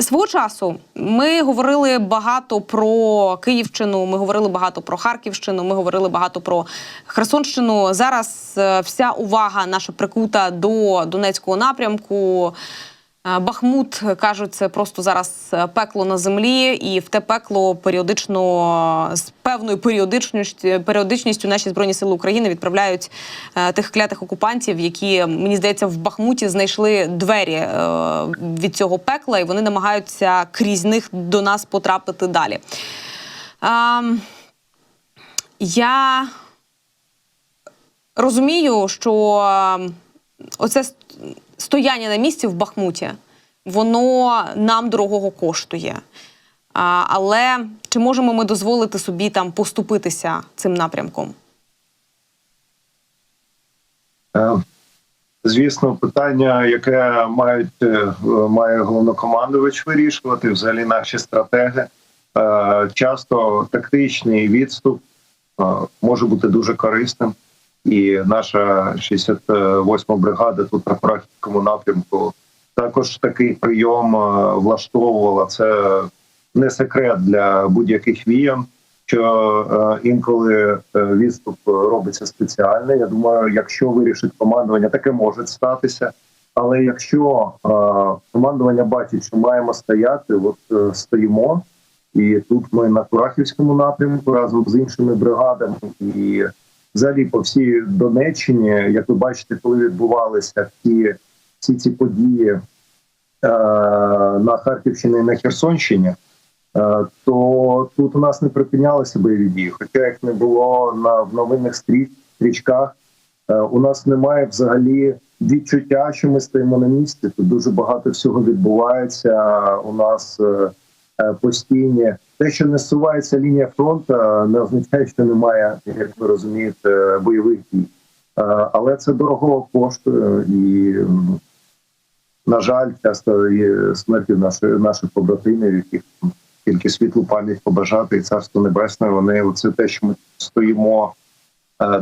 Свого часу ми говорили багато про Київщину, ми говорили багато про Харківщину, ми говорили багато про Херсонщину. Зараз е, вся увага наша прикута до Донецького напрямку. Е, Бахмут кажуть, це просто зараз е, пекло на землі, і в те пекло періодично з певною періодичністю, періодичністю наші збройні сили України відправляють е, тих клятих окупантів, які мені здається в Бахмуті знайшли двері е, від цього пекла, і вони намагаються крізь них до нас потрапити далі. Ем, я розумію, що ем, оце стояння на місці в Бахмуті, воно нам дорогого коштує. А, але чи можемо ми дозволити собі там поступитися цим напрямком? Е, Звісно, питання, яке мають е, має головнокомандувач вирішувати, взагалі наші стратеги. Е, Часто тактичний відступ може бути дуже корисним, і наша 68-ма бригада тут на практикому напрямку також такий прийом е, влаштовувала. Це не секрет для будь-яких віян що е, інколи е, відступ робиться спеціально. Я думаю, якщо вирішить командування, таке може статися. Але якщо командування бачить, що маємо стояти, от стоїмо, і тут ми на Курахівському напрямку разом з іншими бригадами, і взагалі по всій Донеччині, як ви бачите, коли відбувалися всі, всі ці події е, на Харківщині і на Херсонщині. Е, то тут у нас не припинялися бойові дії. Хоча їх не було на в новинних стріч, стрічках. Е, У нас немає взагалі відчуття, що ми стоїмо на місці. Тут дуже багато всього відбувається. У нас е, е, постійні те, що не сувається лінія фронту, не означає, що немає, як ви розумієте, бойових дій. Але це дорого коштує і. На жаль, часто є смерті наших наших побратимів, яких тільки світлу пам'ять побажати і царство небесне. Вони оце те, що ми стоїмо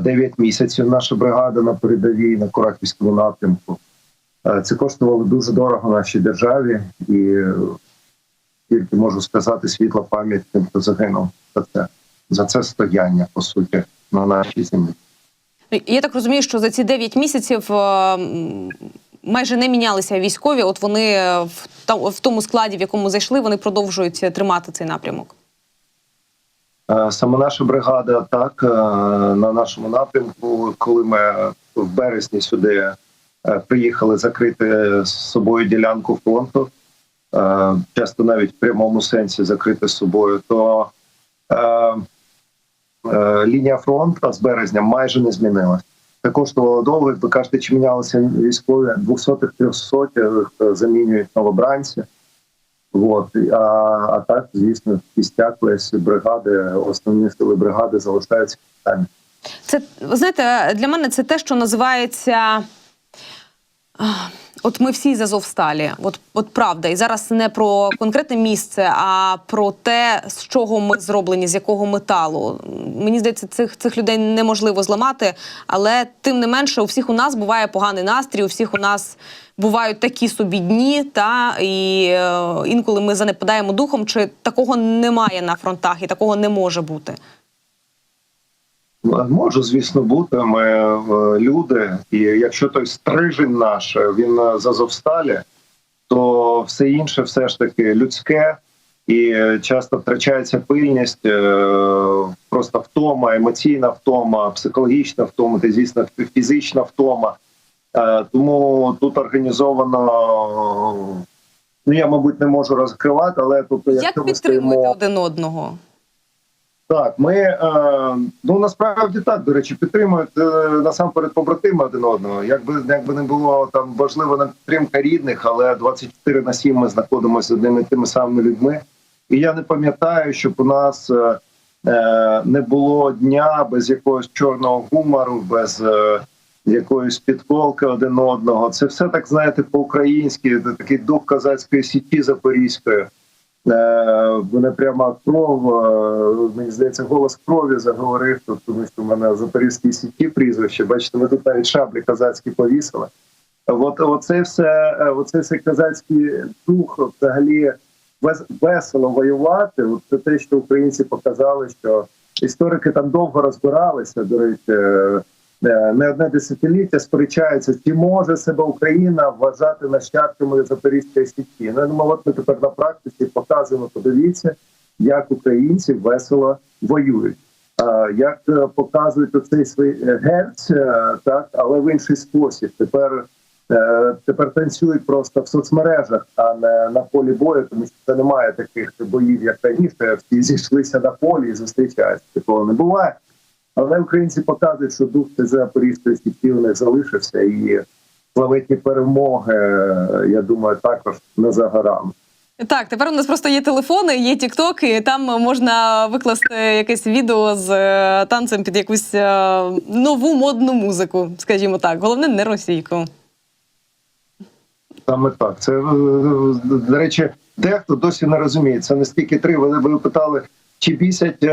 9 місяців. Наша бригада на передовій на Кураківському напрямку. Це коштувало дуже дорого нашій державі, і тільки можу сказати світла пам'ять тим, хто загинув за це за це стояння по суті на нашій землі. Я так розумію, що за ці 9 місяців е, майже не мінялися військові. От вони е, в, тому складі, в якому зайшли, вони продовжують тримати цей напрямок. Е, Саме наша бригада так на нашому напрямку, коли ми в березні сюди приїхали закрити з собою ділянку фронту, часто навіть в прямому сенсі закрити собою, то е, е, лінія фронту з березня майже не змінилася. Це коштувало довго. Як ви кажете, чи мінялися військові 200 300 замінюють новобранці. От а, а так, звісно, кістяк весь бригади, основні сили бригади залишаються там. Це знаєте, для мене це те, що називається. От ми всі з Азовсталі, от, от правда, і зараз не про конкретне місце, а про те, з чого ми зроблені, з якого металу. Мені здається, цих цих людей неможливо зламати, але тим не менше, у всіх у нас буває поганий настрій, у всіх у нас бувають такі собі дні, та і е, інколи ми занепадаємо духом. Чи такого немає на фронтах, і такого не може бути. Може, звісно, бути. Ми е, люди, і якщо той стрижень наш він е, з Азовсталі, то все інше, все ж таки людське, і е, часто втрачається пильність, е, просто втома, емоційна втома, психологічна втома, та звісно, фізична втома. Е, Тому тут організовано. Ну я, мабуть, не можу розкривати, але тобто, якщо Як підтримуєте стоїмо... один одного? Так, ми е, ну насправді так, до речі, підтримують е, насамперед побратими один одного. Якби якби не було там важлива підтримка рідних, але 24 на 7 ми знаходимося з одними тими самими людьми. І я не пам'ятаю, щоб у нас е, е, не було дня без якогось чорного гумору, без е, якоїсь підколки один одного. Це все так знаєте по-українськи, такий дух козацької сіті запорізької. Е, Мене прямо кров, е, мені здається, голос крові заговорив, тут, тому що в мене в запорізькій сіті прізвище. Бачите, ми тут навіть шаблі козацькі повісили. От оце все, е, оце все козацький дух, взагалі вес- весело воювати. От це те, що українці показали, що історики там довго розбиралися. До речі, не одне десятиліття сперечаються, чи може себе Україна вважати нащадками Запорізької сіті. Ну я от ми тепер на практиці показуємо. Подивіться, як українці весело воюють. Як е, показують оцей свій е, герць, е, так але в інший спосіб. Тепер Е, тепер танцюють просто в соцмережах, а не на полі бою, тому що це немає таких боїв, як раніше. Всі зійшлися на полі і зустрічаються. Такого не буває. Але українці показують, що дух Запорізької сіті у них залишився, і славетні перемоги, я думаю, також не за горами. Так, тепер у нас просто є телефони, є тікток, і там можна викласти якесь відео з е, танцем під якусь е, нову модну музику, скажімо так. Головне, не російку. Саме так. Це е, до речі, дехто досі не розуміє. Це не стільки три. Ви, ви питали, чи бісять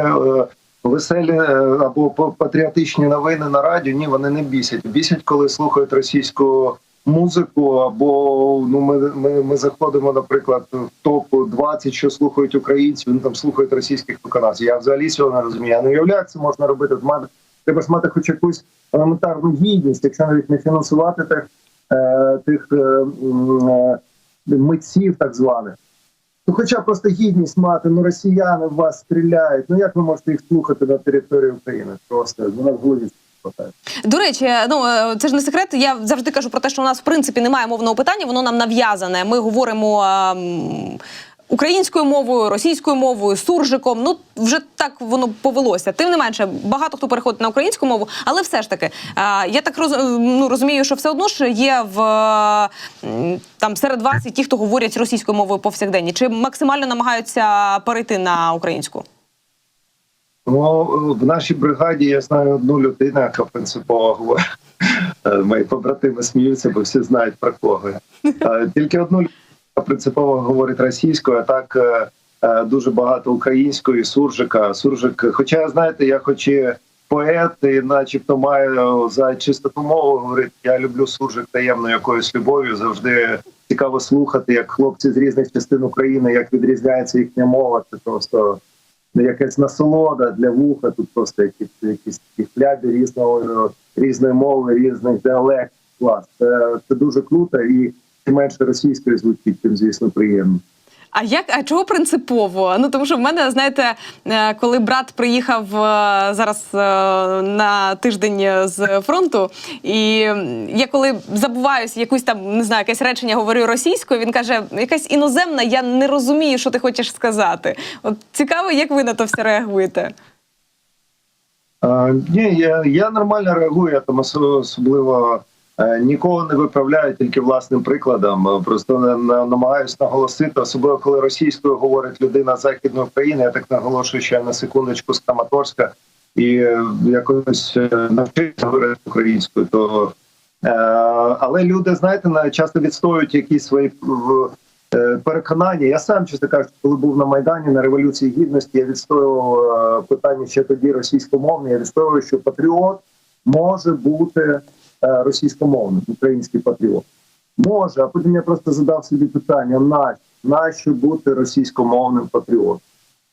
веселі е, або па- патріотичні новини на радіо? Ні, вони не бісять. Бісять, коли слухають російську музику, або ну ми, ми, ми заходимо, наприклад, в топ 20, що слухають українці. Вони там слухають російських виконавців. Я взагалі цього не розумію. Я не уявляю, як це можна робити. Мати- Треба ж мати хоч якусь елементарну гідність, якщо навіть не фінансувати тих, е, тих е, митців, так званих. Ну, хоча просто гідність мати, ну росіяни в вас стріляють. Ну як ви можете їх слухати на території України? Просто вона в голові. До речі, ну е, це ж не секрет. Я завжди кажу про те, що у нас в принципі немає мовного питання, воно нам нав'язане. Ми говоримо. ем, Українською мовою, російською мовою, суржиком, ну вже так воно повелося. Тим не менше, багато хто переходить на українську мову, але все ж таки, я так роз, ну, розумію, що все одно ж є в там серед вас і ті, хто говорять російською мовою повсякденні, чи максимально намагаються перейти на українську? Ну в нашій бригаді я знаю одну людину, яка принципово говорить. Е, Мої побратими сміються, бо всі знають про кого. Е, Тільки одну людину принципово говорить російською, а так е, е, дуже багато української, суржика. Суржик, хоча знаєте, я хоч і поет, і начебто маю за чистоту мову говорити. Я люблю суржик таємною якоюсь любов'ю. Завжди цікаво слухати, як хлопці з різних частин України, як відрізняється їхня мова. Це просто ну, якась насолода для вуха. Тут просто якісь якісь такі різного різної мови, різних діалектів. Клас. Це, це дуже круто і чим менше російської звучить, тим звісно приємно. А як а чого принципово? Ну тому що в мене, знаєте, е, коли брат приїхав е, зараз е, на тиждень з фронту, і я коли забуваюсь якусь там не знаю, якесь речення говорю російською, він каже, якась іноземна, я не розумію, що ти хочеш сказати. От цікаво, як ви на то все реагуєте. А, ні, я, я нормально реагую, я там особливо нікого не виправляю, тільки власним прикладом. Е, Просто на, на, намагаюся наголосити, особливо коли російською говорить людина західної України. Я так наголошую, я на секундочку з Краматорська і е, якось е, навчився говорити українською. То е, але люди, знаєте, на- часто відстоюють якісь свої е, переконання. Я сам, чесно кажучи, коли був на Майдані на Революції Гідності, я відстоював е, питання ще тоді російськомовне. Я відстоював, що патріот може бути е, російськомовним, український патріот. Може, а потім я просто задав собі питання: нащо, нащо бути російськомовним патріотом?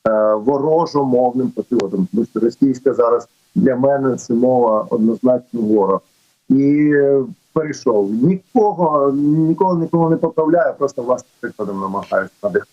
Е, ворожомовним патріотом, тому що російська зараз для мене це мова однозначно ворог. І е, перейшов. Нікого, нікого нікого не поправляю, просто власним прикладом намагаюся надихати.